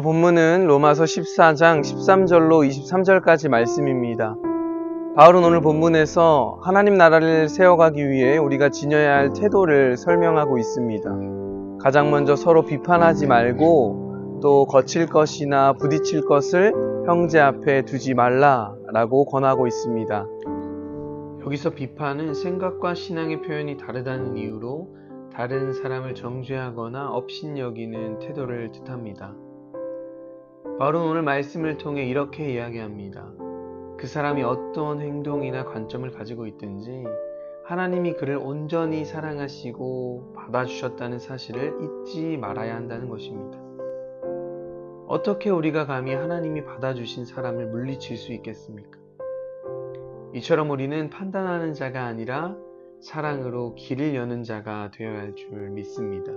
오늘 본문은 로마서 14장 13절로 23절까지 말씀입니다. 바울은 오늘 본문에서 하나님 나라를 세워가기 위해 우리가 지녀야 할 태도를 설명하고 있습니다. 가장 먼저 서로 비판하지 말고 또 거칠 것이나 부딪힐 것을 형제 앞에 두지 말라라고 권하고 있습니다. 여기서 비판은 생각과 신앙의 표현이 다르다는 이유로 다른 사람을 정죄하거나 업신여기는 태도를 뜻합니다. 바울은 오늘 말씀을 통해 이렇게 이야기합니다. 그 사람이 어떤 행동이나 관점을 가지고 있든지 하나님이 그를 온전히 사랑하시고 받아주셨다는 사실을 잊지 말아야 한다는 것입니다. 어떻게 우리가 감히 하나님이 받아주신 사람을 물리칠 수 있겠습니까? 이처럼 우리는 판단하는 자가 아니라 사랑으로 길을 여는 자가 되어야 할 줄 믿습니다.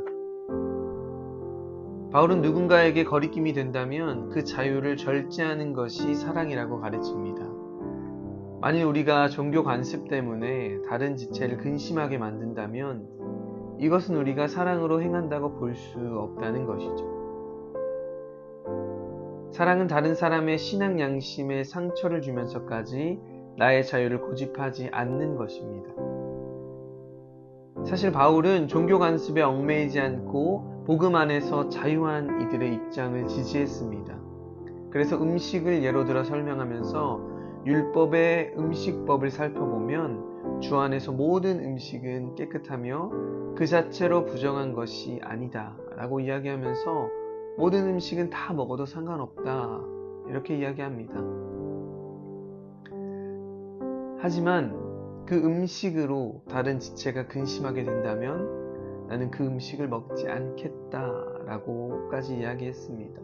바울은 누군가에게 거리낌이 된다면 그 자유를 절제하는 것이 사랑이라고 가르칩니다. 만일 우리가 종교 관습 때문에 다른 지체를 근심하게 만든다면 이것은 우리가 사랑으로 행한다고 볼 수 없다는 것이죠. 사랑은 다른 사람의 신앙 양심에 상처를 주면서까지 나의 자유를 고집하지 않는 것입니다. 사실 바울은 종교 관습에 얽매이지 않고 복음 안에서 자유한 이들의 입장을 지지했습니다. 그래서 음식을 예로 들어 설명하면서 율법의 음식법을 살펴보면 주 안에서 모든 음식은 깨끗하며 그 자체로 부정한 것이 아니다 라고 이야기하면서 모든 음식은 다 먹어도 상관없다 이렇게 이야기합니다. 하지만 그 음식으로 다른 지체가 근심하게 된다면 나는 그 음식을 먹지 않겠다라고까지 이야기했습니다.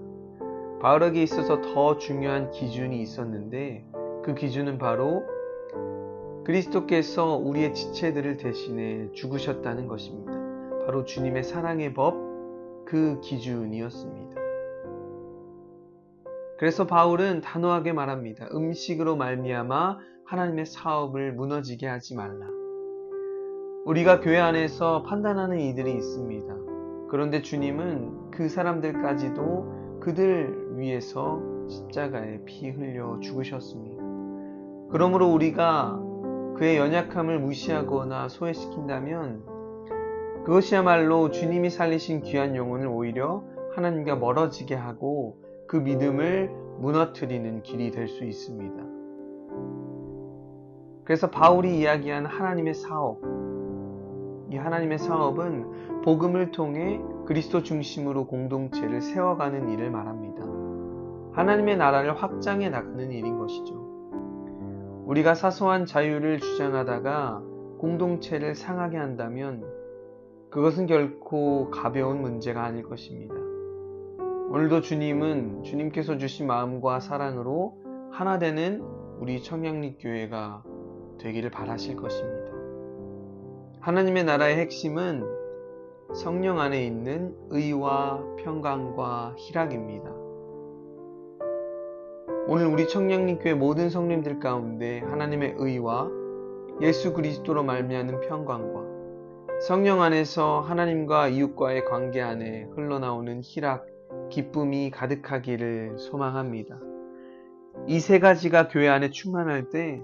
바울에게 있어서 더 중요한 기준이 있었는데 그 기준은 바로 그리스도께서 우리의 지체들을 대신해 죽으셨다는 것입니다. 바로 주님의 사랑의 법, 그 기준이었습니다. 그래서 바울은 단호하게 말합니다. 음식으로 말미암아 하나님의 사업을 무너지게 하지 말라. 우리가 교회 안에서 판단하는 이들이 있습니다. 그런데 주님은 그 사람들까지도 그들 위해서 십자가에 피 흘려 죽으셨습니다. 그러므로 우리가 그의 연약함을 무시하거나 소외시킨다면 그것이야말로 주님이 살리신 귀한 영혼을 오히려 하나님과 멀어지게 하고 그 믿음을 무너뜨리는 길이 될 수 있습니다. 그래서 바울이 이야기한 하나님의 사업, 이 하나님의 사업은 복음을 통해 그리스도 중심으로 공동체를 세워가는 일을 말합니다. 하나님의 나라를 확장해 나가는 일인 것이죠. 우리가 사소한 자유를 주장하다가 공동체를 상하게 한다면 그것은 결코 가벼운 문제가 아닐 것입니다. 오늘도 주님은 주님께서 주신 마음과 사랑으로 하나 되는 우리 청량리 교회가 되기를 바라실 것입니다. 하나님의 나라의 핵심은 성령 안에 있는 의와 평강과 희락입니다. 오늘 우리 청량리교회 모든 성님들 가운데 하나님의 의와 예수 그리스도로 말미암는 평강과 성령 안에서 하나님과 이웃과의 관계 안에 흘러나오는 희락, 기쁨이 가득하기를 소망합니다. 이 세 가지가 교회 안에 충만할 때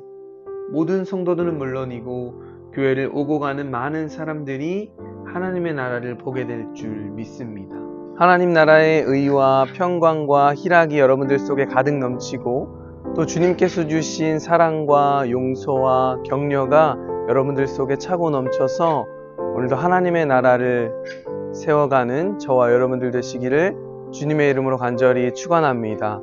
모든 성도들은 물론이고 교회를 오고 가는 많은 사람들이 하나님의 나라를 보게 될 줄 믿습니다. 하나님 나라의 의와 평강과 희락이 여러분들 속에 가득 넘치고 또 주님께서 주신 사랑과 용서와 격려가 여러분들 속에 차고 넘쳐서 오늘도 하나님의 나라를 세워가는 저와 여러분들 되시기를 주님의 이름으로 간절히 축원합니다.